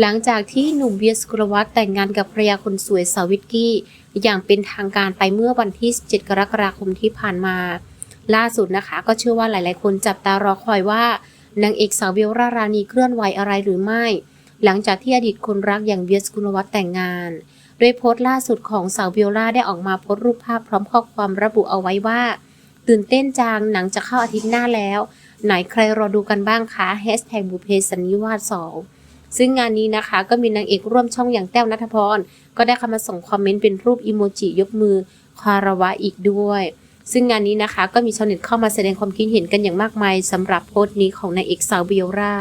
หลังจากที่หนุ่มเวียสกุลวัฒน์แต่งงานกับภรรยาคนสวยสาวิตกี้ อย่างเป็นทางการไปเมื่อวันที่ 17 กรกฎาคมที่ผ่านมา ล่าสุดนะคะ ก็เชื่อว่าหลายๆ คนจับตารอคอยว่านางเอกสาวเบลล่ารานีเคลื่อนไหวอะไรหรือไม่ หลังจากที่อดีตคนรักอย่างเวียสกุลวัฒน์แต่งงาน โดยโพสต์ล่าสุดของสาวเบลล่าได้ออกมาโพสต์รูปภาพพร้อมข้อความระบุเอาไว้ว่า ตื่นเต้นจังหนังจะเข้าอาทิตย์หน้าแล้ว ไหนใครรอดูกันบ้างคะแฮชแท็กบุเพสันนิวาส2 ซึ่งงานนี้นะคะก็มีนางเอกร่วมช่องอย่างแต้วนัทพร ก็ได้เข้ามาส่งคอมเมนต์เป็นรูปอีโมจิยกมือคารวะอีกด้วย ซึ่งงานนี้นะคะก็มีชาวเน็ตเข้ามาแสดงความคิดเห็นกันอย่างมากมายสำหรับโพสต์นี้ของนางเอกสาวเบียร่า